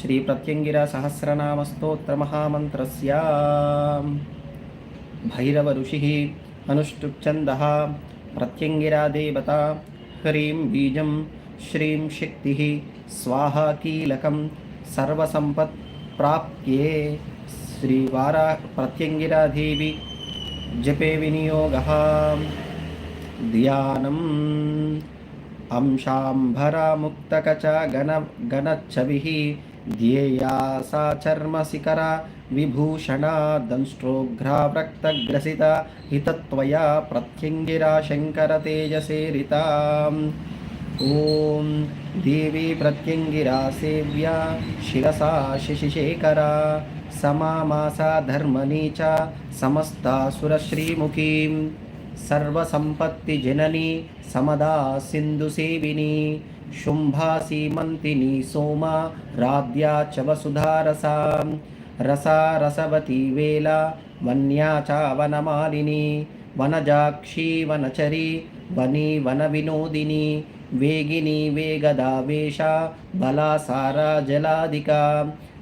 శ్రీ ప్రత్యంగిర సహస్రనామస్తోత్ర మహామంత్రస్య భైరవ ఋషి అనుష్టుఛంద ప్రత్యంగిరా దేవత హ్రీం బీజం శ్రీం శక్తి స్వాహా కీలకం సర్వసంపత్ ప్రాప్యే శ్రీవారా ప్రత్యంగిరాదేవి జపే వినియోగ ధ్యానం అంశాంబరాముక్తకచ గణ గణచ్ఛవి ధ్యేయా సా చర్మశిఖర విభూషణా దంష్టోఘ్రావ్రక్తగ్రసిత హితత్వయా ప్రత్యంగిరా శంకర తేజసేరిత ఓం దేవి ప్రత్యంగిరా సేవ్యా శిరసా శశిశేఖర సమామాసా ధర్మనీ చ సమస్తాసురశ్రీముఖీం సర్వసంపత్తి జనని సమదా సింధు సేవిని శుంభా సీమంతిని సోమ రాధ్యా చవసుధారసా రసా రసవతి వేళ వన్యా చావనమాలిని వనజాక్షి వనచరి వని వన వినోదిని వేగిని వేగదావేశ బలాసారా జలాదిక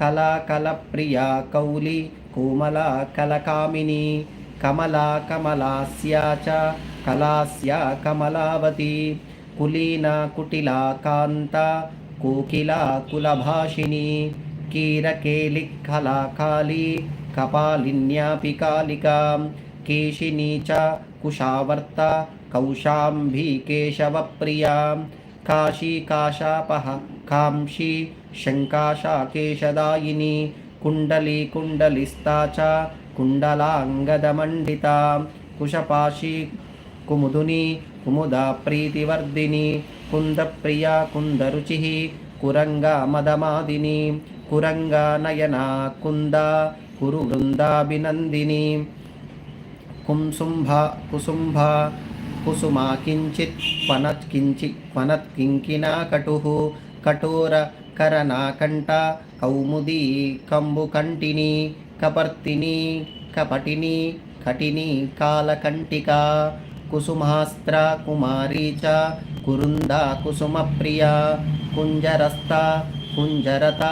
కళా కలప్రియా కౌలి కోమలా కలకామిని కమలా కమలాస్యా చ కళాస్యా కమలావతి కులీనా కుటిలాకాంత కోకిలాకులభాషిణి కీరకేలిఖలాకాళీ కపాలిన్యాపి కాళికా కేశినీ చ కుషావర్త కౌశాంభీ కేశవప్రియా కాశీ కాశాపహ కాంక్షి శంకాశా కేశదాయిని కుండలీ కుండలిస్తా చ కుండలాంగదమండిత కుశపాశీ కుముదుని కుముదా ప్రీతివర్ధిని కుందప్రియా కుందరుచి కురంగా మదమాదిని కురంగా నయనా కుంద కురు వృందాభినందిని కుంసుంభ కుసుంభ కుసుమా కించిత్ పనత్ కించి కటు కఠోర కరణాకంఠ కౌముదీ కంబుకంటిని కపర్తిని కపటిని కటిని కాలకంటికా కుసుమాస్త్రా కుమారీ చ కురుందా కుసుమప్రియా కుంజరస్థా కుంజరత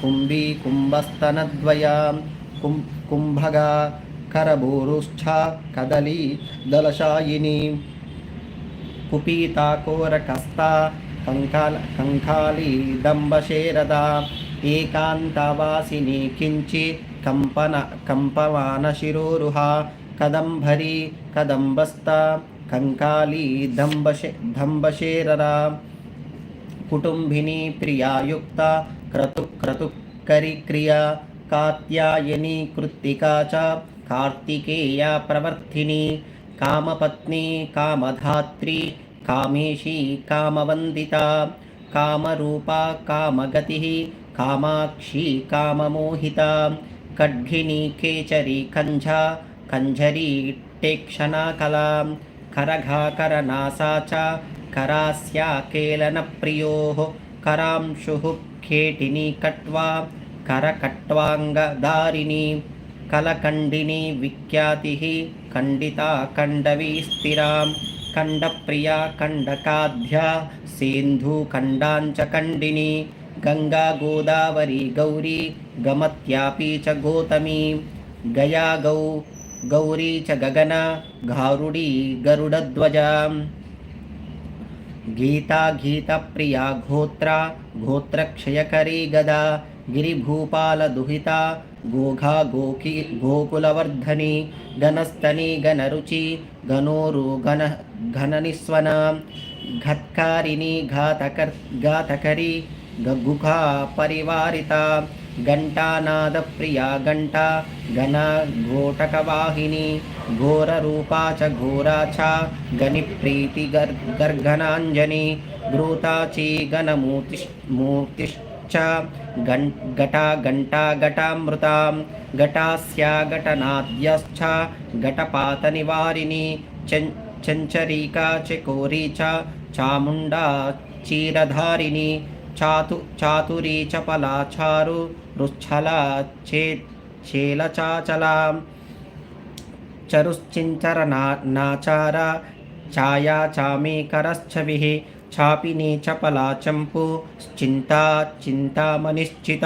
కుంభీ కుంభస్తనద్వయా కుం కుంభగా కరభూరుష్ఠ కదలీ దళశాయిని కుపీతాకోరకస్త కంకాల కంకాళీ దంబశేరద ఏకాంతవాసిని కించిత్ కంపన కంపమాన శిరోరుహ కదంభరి కదంబస్త కంకాళీ దంబశే దంబశేరరా. కుటుంబిని ప్రియాయుక్త క్రతు క్రతుక్కరి క్రియ కాత్యాయని కృత్తికా చ కార్తికేయ ప్రవర్తిని కామపత్ని కామధాత్రి కామేషి కామవందిత కామరూప కామగతి కామాక్షి కామమోహిత ఖడ్గిని కేచరి ఖంజ कञ्झरी टेक्षणाकला करघाकरनासा च करास्या केलनप्रियोः करांशुः खेटिनी कट्वा करकट्वाङ्गधारिणी कलकण्डिनी विख्यातिः खण्डिता कण्डवी स्थिरां खण्डप्रिया खण्डकाध्या सिन्धुखण्डाञ्च खण्डिनी गङ्गा गोदावरी गौरी गमत्यापि च गोतमी गया गौ గౌరీ చ గగన ఘారుడీ గరుడధ్వజాం గీతా గీతప్రియా ఘోత్ర ఘోత్రక్షయకరీ గదా గిరిభూపాలదుహిత గోఘా గోకి గోకులవర్ధని గణస్తని గణరుచి గణోరు గణ ఘననిస్వనా ఘత్కారిణి ఘాతకర్ ఘాతకరి गगुखा परिवारिता घण्टानादप्रिया घण्टा गणा घोटकवाहिनी घोररूपा च घोरा च गणिप्रीति गर् गर्गनाञ्जनी घृताची गणमूर्तिश् मूर्तिश्च घण् घटा घण्टा घटामृतां घटास्या घटनाद्यश्च घटपातनिवारिणी चन् चञ्चरीका चकोरी च चामुण्डा चीरधारिणी చాతు చాతురీచపలాచారు రుచ్చలా చే శీలచాచలాం చరుశ్చించర నాచార ఛాయా చామీకరశ్చవిः చాపి నీచపలాచంపు చింతా చింతామనిశ్చిత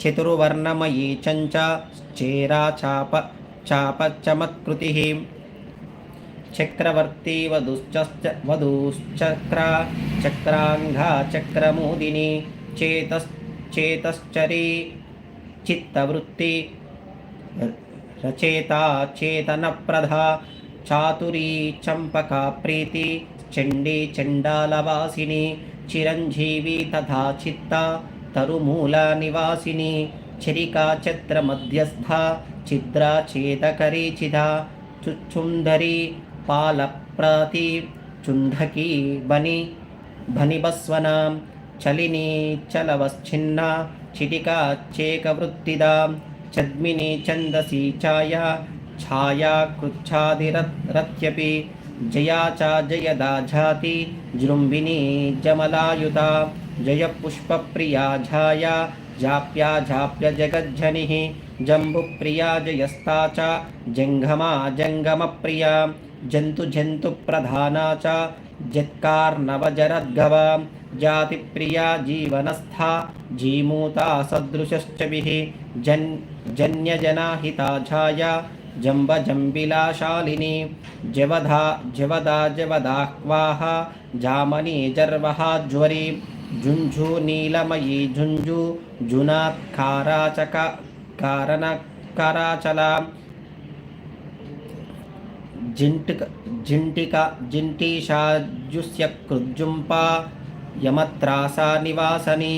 చతుర్వర్ణమయీ చంచ చేరా చాప చాప చమత్కృతి. చక్రవర్తి వధుశ్చ వధూశ్చక్ర చక్రాంగా చక్రమోదిని చేతశ్చేతశ్చరీ చిత్తవృత్తి రచేత చేతనప్రధా చాతురీ చంపక ప్రీతి చండీ చండాలవాసిని చిరంజీవి తథా చిత్త తరుమూల నివాసిని చరికా చత్ర మధ్యస్థ చిద్రా చేతకరీచిత చుచ్చుంధరి పాలప్రాతి చుంధకీ బని భనిబస్వన చలిని చలవశ్చిన్న చిటికా చేకవృత్తిదా చద్మిని ఛందసి ఛాయా ఛాయా కృచ్ఛాదిరత్యపి జయా చ జయదా ఝాతి జృంభిని జమలాయుత జయ పుష్పప్రియా ఝాయా జాప్యా జాప్య జగజ్జని జంబుప్రియా జయస్తా చ జంఘమా జంగమప్రియా జంతు జంతు ప్రధానా చ జత్కార్నవజరద్గవ జాతిప్రియా జీవనస్థా జీమూతా సదృశశ్చభిः జన్ జన్యజనాహితా ఛాయా జంబజంబిలాశాలిని జవధా జవదా జవదాహ్వాహ జామని జర్వహాజ్వరి జుంఝు నీలమయీ జుంజు జునాత్ కారాచక కారణ కరాచల జింటిక జింటిక జింటీషాజుస్య కృజ్జుంప యమత్రాసా నివాసని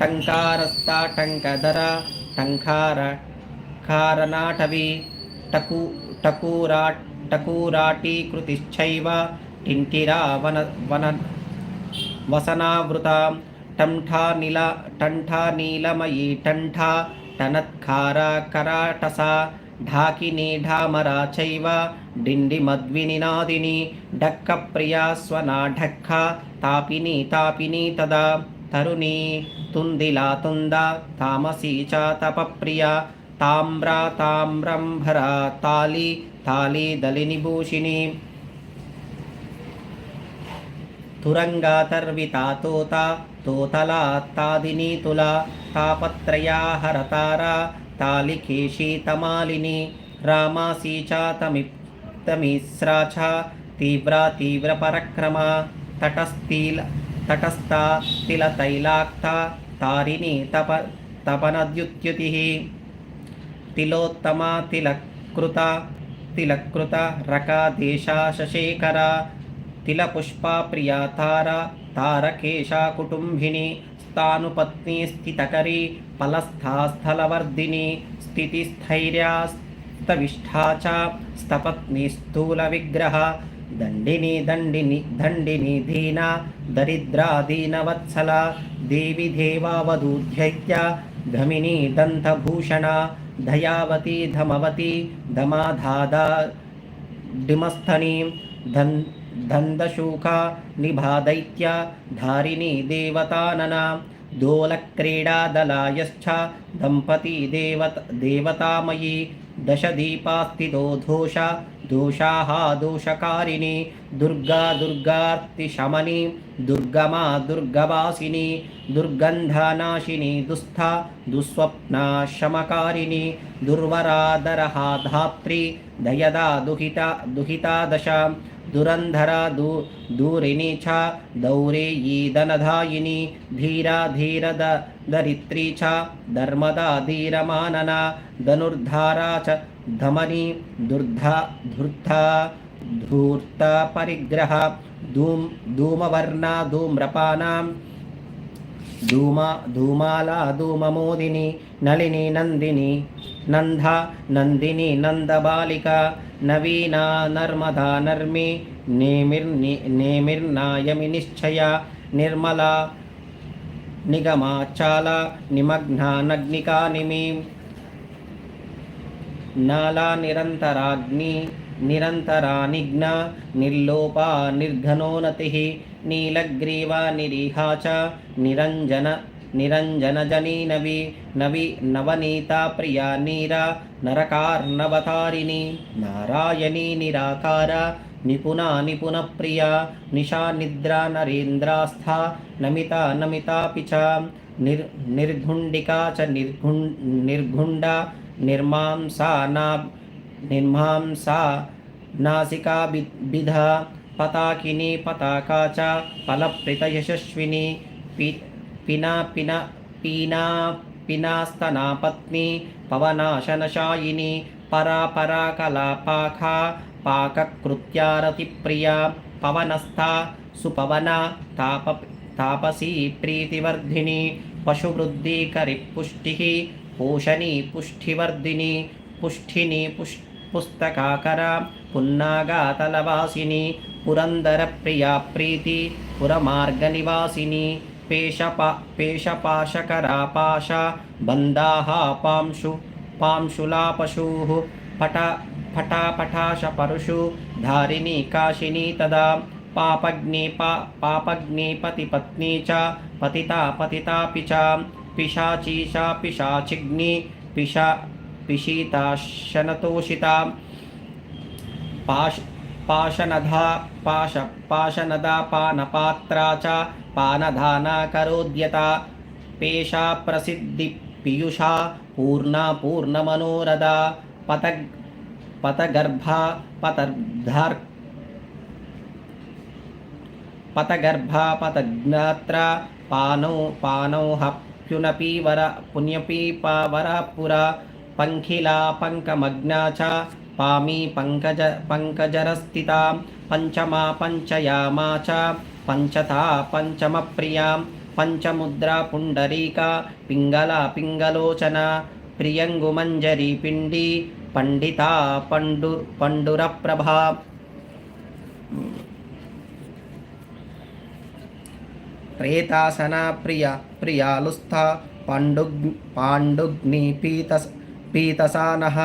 టంకారస్తా టంకధర టంకార కారనాటవి టకు టకూరా టకూరాటీకృతిశ్చైవ టింటిరా వన వన వసనావృత టంఠా నిల టంఠా నీలమయీ టంఠా టనత్కారా కరాటసా ఢాకిని ఢామరా చైవ డిండి మద్విని నాదిని డిండిమద్వినినాదిని ఢక్కప్రియా స్వనా ఢక్క తాపిని తాపిని తదా తరుణీ తుందిలా తుంద తామసీ చ తపప్రియ తామ్రా తామ్రంభర తాలి తాలి దళిని భూషిణి. తురంగా తురంగాతర్వితా తోత తోతలా తాదిని తుల తాపత్రయా హరతారా తాలికేశీ తమాలిని రామాసీ చ చ తీవ్ర తీవ్ర పరక్రమ తటస్థీల తటస్థ తిల తైలాక్త తారిణి తప తపనద్యుత్యుతి తిలోత్తమ తిలకృత తిలకృత రకా దేశా శశేఖర తిలపుష్పా ప్రియా తార తారకేశా కుటుంబిని స్థానుపత్ని స్థితకరి ఫలస్థాస్థలవర్ధిని స్థితిస్థైర్యాస్తవిష్ఠా చ స్థపత్ని స్థూల విగ్రహ దండిని దండిని దండిని దీన దరిద్రా దీనవత్సల దేవి దేవావధూధ్యైత్య ధమిని దంతభూషణ దయావతి ధమవతి దమాధాదా డిమస్థని ధన్ దందశూఖ నిభాదైత్య ధారిణీ దేవతాననా దోలక్రీడాదలాయశ్చ దంపతీ దేవత దేవతామయీ దశదీపాస్థితో దోష దోషాः దోషకారిణి దుర్గా దుర్గార్తిశమని దుర్గమా దుర్గవాసిని దుర్గంధనాశిని దుస్థ దుస్వప్నా శమకారిణి దుర్వరాదరహా ధాత్రి దయదా దుహిత దుహితాదశ దురంధరా దూ దూరిణి ఛ దౌరే ఈదనధాయిని ధీరా ధీరద దరిత్రీ ఛ ధర్మదా ధీరమానన ధనుర్ధారా చ ధమని దుర్ధా ధూర్త ధూర్త పరిగ్రహ ధూమ్ ధూమవర్ణ ధూమ్రపానాం ధూమా ధూమాలా ధూమమోదిని నళిని నందిని నంద నందిని నందబాలిక నవీనా నర్మదా నర్మి నేమిర్ని నేమిర్నాయమి నిశ్చయ నిర్మల నిగమాచాల నిమగ్నానగ్నికానిమి నాలా నిరంతరాగ్ని నిరంతరానిఘ్న నిర్లోప నిర్ఘనోనతి నీలగ్రీవ నిరీహా చ నిరంజన నిరంజనజనీ నవి నవి నవనీతా ప్రియా నీరా నరకార్ణవతారిణి నారాయణీ నిరాకార నిపుణ నిపుణ ప్రియ నిషా నిద్రా నరేంద్రాస్థా నమిత నమితాపి చ నిర్ నిర్ఘుండికా చ నిర్ఘుం నిర్ఘుండ నిర్మాంసానా నిర్మాంసా నాసికా బిధ పతాకిని పతాకా చ ఫలప్రితయశస్విని పి పినా పిన పీనా పినాస్తనా పత్ని పవనాశనశాయిని పరా పరా కళాపాఖా పాకకృత్యారతిప్రియా పవనస్థ సుపవన తాప తాపసీ ప్రీతివర్ధిని పశువృద్ధికరి పుష్టి పూషణీ పుష్టివర్ధిని పుష్ఠిని పుష్టి పుస్తకాకర పున్నాగాతలవాసిని పురందర ప్రియా ప్రీతి పురమార్గనివాసిని పేషప పేషపాశకరాపాశ బంధాः పాంశు పాంశులాపశూः పట పటాపటాశ పరుషు ధారిణి కాశిని తదా పాపగ్ని పా పాపగ్ని పతిపత్ని చ పతితా పతితాపి చ పిశాచీషా పిశాచిగ్ని పిశా పిశీతాశనతోషితా పాశ పాశనధా పాశ పాశనదా పానపాత్రా చ పానధానా కరోద్యత పేషా ప్రసిద్ధి పీయుషా పూర్ణా పూర్ణమనోరదా పత పతగర్భ పతర్ధార్ పతగర్భ పతజ్ఞాత్ర పానౌ పానౌ హప్యునపి వర పుణ్యపి వర పుర పంఖిలా పంకమగ్నా చ పామి పంకజ పంకజరస్థితా పంచమా పంచయామా చ పంచతా పంచమప్రియా పంచముద్రా పుండరీకా పింగళ పింగళోచన ప్రియంగుమంజరి పిండి పండితా పండు పండురప్రభా. ప్రేతాసన ప్రియ ప్రియాలుస్థ పాండుగ్ పాండుగ్ని పీత పీతసానః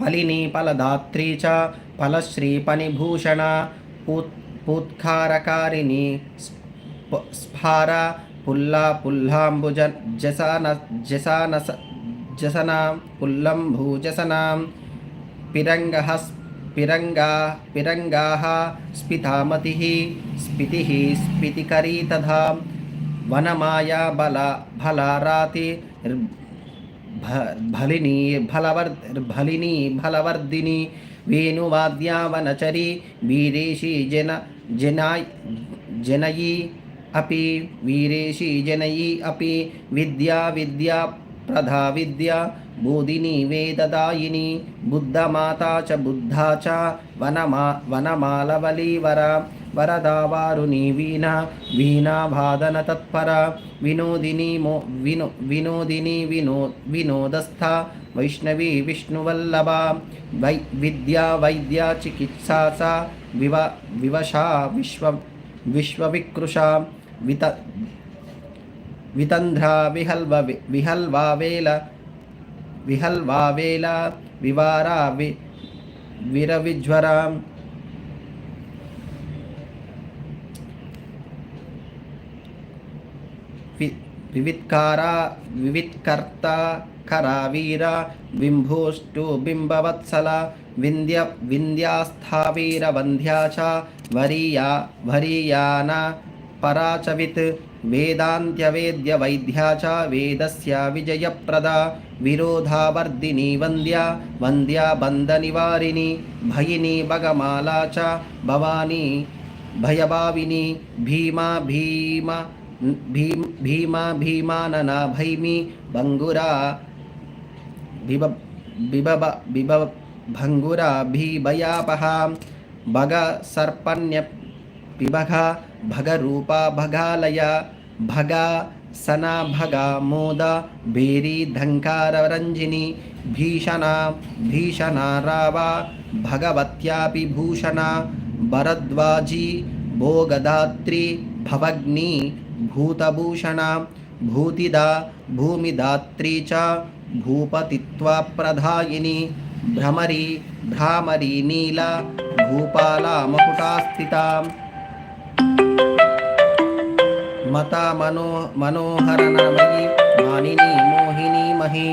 ఫలిని ఫలదాత్రీ చ ఫలశ్రీ పనిభూషణ పూత్ పూత్కారకారిణి స్ఫార పుల్లా పుల్లాంబుజ జసాన జసానస జసన పుల్లంభూజసనాం పిరంగ పిరంగా పిరంగా స్ఫితామతి స్ఫితి స్ఫితికరీ वनमाया बला, फलराति भलिनी, फलवर्, भलिनी वेणुवाद्या वनचरी, वीरेशी जन जना जनयी अपि, वीरेशी जनयी अपि, विद्या विद्या, प्रधा विद्या, बोधिनी, वेददायिनी, बुद्धमाता च बुद्धा च, वनमा, वनमालवलीवरा వరదావారుని వీణా వీణాభాదన తత్పర. వినోదిని మో వినో వినోదిని వినో వినోదస్థ. వైష్ణవి విష్ణువల్లభ. వై విద్యా వైద్యా చికిత్సా సా. వివ వివశా విశ్వ విశ్వవికృషా. విత వితంధ్రా విహల్వ విహల్వావేల విహల్వావేల వివారా వి విరవిజ్వరాం. వివిత్కారా వివిత్కర్త కరావీర బింభోష్టు బింబవత్సల వింధ్య వింధ్యాస్థావీర వంధ్యా చ వరీయా వరీయాన పరాచవిత్ వేదాంత్యవేద్య వైద్యా చ వేదస్య విజయప్రద విరోధావర్దిని వంద్య వంద్య బంధనివారిణి భయిని భగమాలా చ భవాని భయభావిని భీమ భీమ భీమ్ భీమా భీమాననా భైమి భంగురా బిబ బిబబ బిబ భంగుర భీభయాపహ భగ సర్పణ్య పిబఘ భగరూప భగాలయ భగ సనా భగ మోద భేరీ ధంకారరంజిని భీషణ భీషణ రావ భగవత్యాపి భూషణ భరద్వాజీ భోగదాత్రి భవగ్ని భూతభూషణ భూతిదా భూమిదాత్రీ చ భూపతిత్వప్రధాయిని భ్రమరీ భ్రామరీ నీల భూపాలామకుటాస్థిత మత మనో మనోహరనమయీ మానిని మోహిని మహీ